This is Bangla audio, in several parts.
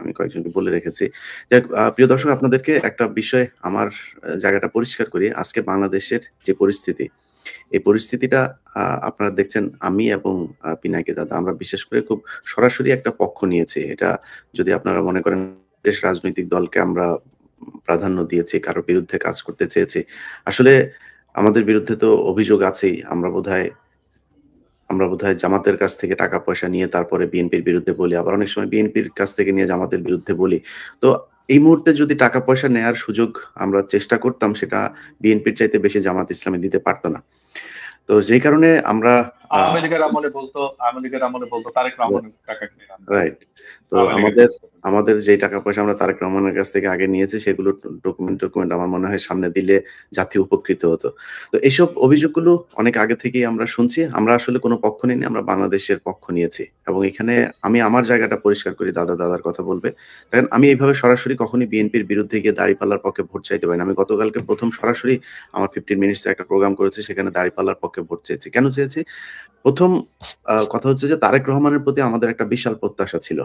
আমি কয়েকজনকে বলে রেখেছি। যাক প্রিয় দর্শক আপনাদেরকে একটা বিষয় আমার জায়গাটা পরিষ্কার করি। আজকে বাংলাদেশের যে পরিস্থিতি, এই পরিস্থিতিটা আপনারা দেখছেন আমি এবং পিনাকি দাদা আমরা বিশেষ করে খুব সরাসরি একটা পক্ষ নিয়েছি। এটা যদি আপনারা মনে করেন দেশ রাজনৈতিক দলকে আমরা প্রাধান্য দিয়েছি, কারও বিরুদ্ধে কাজ করতে চেয়েছি। আসলে আমাদের বিরুদ্ধে তো অভিযোগ আছেই। আমরা বোধহয় আমরা বোধহয় জামাতের কাছ থেকে টাকা-পয়সা নিয়ে তারপরে বিএনপির বিরুদ্ধে বলি। আবার অনেক সময় বিএনপির কাছ থেকে নিয়ে জামাতের বিরুদ্ধে বলি। তো এই মুহূর্তে যদি টাকা-পয়সা নেয়ার সুযোগ আমরা চেষ্টা করতাম সেটা বিএনপির চাইতে বেশি জামাত ইসলামী দিতে পারতো না। তো যে কারণে আমরা আমেরিকার আওয়ামী লীগের আমলে বলতো আওয়ামী লীগের আমলে বলতো তারেক রহমান টাকা রাইট। তো লীগের আমাদের। আমাদের যেই টাকা-পয়সা আমরা তারেক রহমানের কাছ থেকে আগে নিয়েছি সেগুলো ড ডকুমেন্ট-টকুমেন্ট আমার মনে হয় সামনে দিলে জাতি উপকৃত হতো। তো এইসব অভিযোগগুলো অনেক আগে থেকেই আমরা শুনছি। আমরা আসলে কোনো পক্ষ নিইনি, আমরা বাংলাদেশের পক্ষ নিয়েছি। এবং এখানে আমি আমার জায়গাটা পরিষ্কার করি, দাদা দাদার কথা বলবে। দেখেন আমি এইভাবে সরাসরি কখনই বিএনপির বিরুদ্ধে গিয়ে দাঁড়িপাল্লার পক্ষে ভোট চাইতে পারি না। আমি গতকালকে প্রথম সরাসরি আমার 15 মিনিটস এর একটা প্রোগ্রাম করেছি সেখানে দাঁড়িপাল্লার পক্ষে ভোট চেয়েছি। কেন চেয়েছি? ১ম আ কথা হচ্ছে যে তারেক রহমানের প্রতি আমাদের একটা বিশাল প্রত্যাশা ছিল।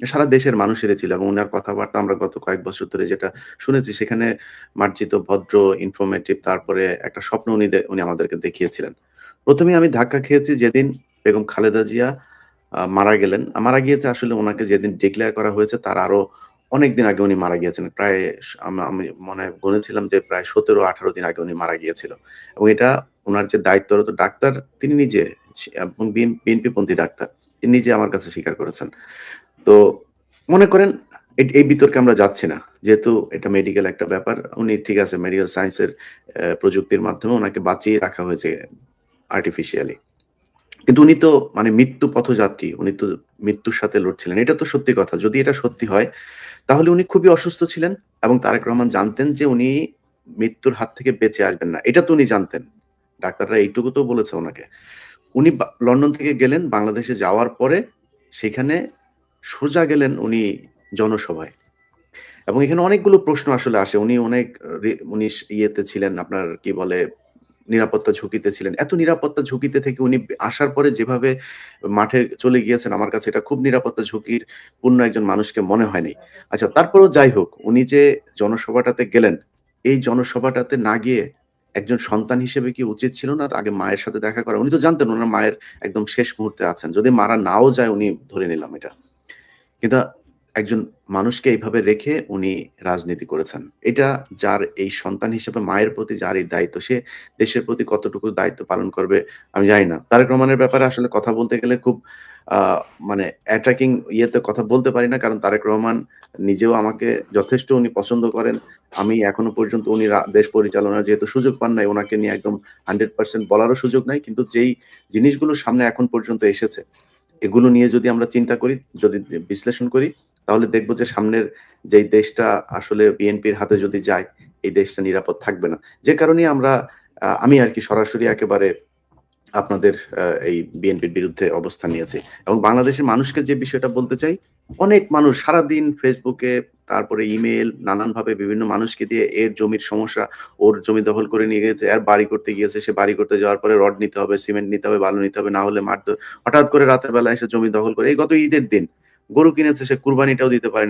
সারা দেশের মানুষেরই ছিল এবং উনার কথাবার্তা আমরা গত কয়েক বছর ধরে যেটা শুনেছি সেখানে মার্জিত, ভদ্র, ইনফরমেটিভ তারপরে একটা স্বপ্ন উনি উনি আমাদেরকে দেখিয়েছিলেন। ১ম এই আমি ধাক্কা খেয়েছি যেদিন বেগম খালেদা জিয়া মারা গেলেন। মারা গিয়েছে আসলে ওনাকে যেদিন ডিক্লেয়ার করা হয়েছে তার আরও অনেকদিন আগে উনি মারা গিয়েছেন। প্রায় আমি মনে গুনেছিলাম যে প্রায় ১৭-১৮ দিন আগে উনি মারা গিয়েছিল। এবং এটা ওনার যে দায়িত্বরত ডাক্তার তিনি নিজে এবং বিএন বিএনপিপন্থী ডাক্তার। তিনি নিজে আমার কাছে স্বীকার করেছেন। তো মনে করেন, এই বিতর্কে আমরা যাচ্ছি না। যেহেতু এটা মেডিকেল একটা ব্যাপার। উনি ঠিক আছে মেডিকেল সায়েন্স এর প্রযুক্তির মাধ্যমে উনাকে বাঁচিয়ে রাখা হয়েছে আর্টিফিশিয়ালি। কিন্তু উনি তো মানে মৃত্যু পথযাত্রী। উনি তো মৃত্যুর সাথে লড়ছিলেন। এটা তো সত্যি কথা। যদি এটা সত্যি হয়, তাহলে উনি খুবই অসুস্থ ছিলেন এবং তারেক রহমান জানতেন যে উনি মৃত্যুর হাত থেকে বেঁচে আসবেন না। এটা তো উনি জানতেন। ডাক্তাররা এইটুকু তো বলেছে উনাকে। উনি লন্ডন থেকে গেলেন, বাংলাদেশে যাওয়ার পরে সেখানে সোজা গেলেন উনি জনসভায়। এবং এখানে অনেকগুলো প্রশ্ন আসলে আসে। উনি অনেক উনি ইয়েতে ছিলেন আপনার কি বলে নিরাপত্তা ঝুঁকিতে ছিলেন। এত নিরাপত্তা ঝুঁকিতে থেকে উনি আসার পরে যেভাবে মাঠে চলে গিয়েছেন আমার কাছে এটা খুব নিরাপত্তা ঝুঁকির পূর্ণ একজন মানুষকে মনে হয় নাই। আচ্ছা তারপরেও যাই হোক, উনি যে জনসভাটাতে গেলেন, এই জনসভাটাতে না গিয়ে একজন সন্তান হিসেবে কি উচিত ছিল না আগে মায়ের সাথে দেখা করা? উনি তো জানতেন উনার মায়ের একদম শেষ মুহূর্তে আছেন। যদি মারা নাও যায় উনি ধরে নিলাম এটা। কিন্তু একজন মানুষকে এইভাবে রেখে উনি রাজনীতি করেছেন। এটা যার এই সন্তান হিসেবে মায়ের প্রতি যার এই দায়িত্ব সে দেশের প্রতি কতটুকু দায়িত্ব পালন করবে আমি জানি না। তারেক রহমানের ব্যাপারে আসলে কথা বলতে গেলে খুব মানে অ্যাটাকিং ইয়েতে কথা বলতে পারি না। কারণ তারেক রহমান নিজেও আমাকে যথেষ্ট উনি পছন্দ করেন। আমি এখনও পর্যন্ত উনি দেশ পরিচালনার যেহেতু সুযোগ পান নাই ওনাকে নিয়ে একদম 100% বলারও সুযোগ নাই। কিন্তু যেই জিনিসগুলো সামনে এখন পর্যন্ত এসেছে, এগুলো নিয়ে যদি আমরা চিন্তা করি, যদি বিশ্লেষণ করি তাহলে দেখব যে সামনের যে দেশটা আসলে বিএনপির হাতে যদি যায়, এই দেশটা নিরাপদ থাকবে না। যে কারণে আমরা আমি আর কি সরাসরি একেবারে আপনাদের এই বিএনপির বিরুদ্ধে অবস্থান নিয়েছি। এবং বাংলাদেশের মানুষকে যে বিষয়টা বলতে চাই, অনেক মানুষ সারাদিন ফেসবুকে তারপরে ইমেইল নানানভাবে বিভিন্ন মানুষকে দিয়ে এর জমির সমস্যা, ওর জমি দখল করে নিয়ে গেছে, আর বাড়ি করতে গিয়েছে, সে বাড়ি করতে যাওয়ার পরে রড নিতে হবে, সিমেন্ট নিতে হবে, বালু নিতে হবে, না হলে মারধর। হঠাৎ করে রাতের বেলা এসে জমি দখল করে। এই গত ঈদের দিন গরু কিনেছে সে কুরবানিটাও দিতে পারেনি।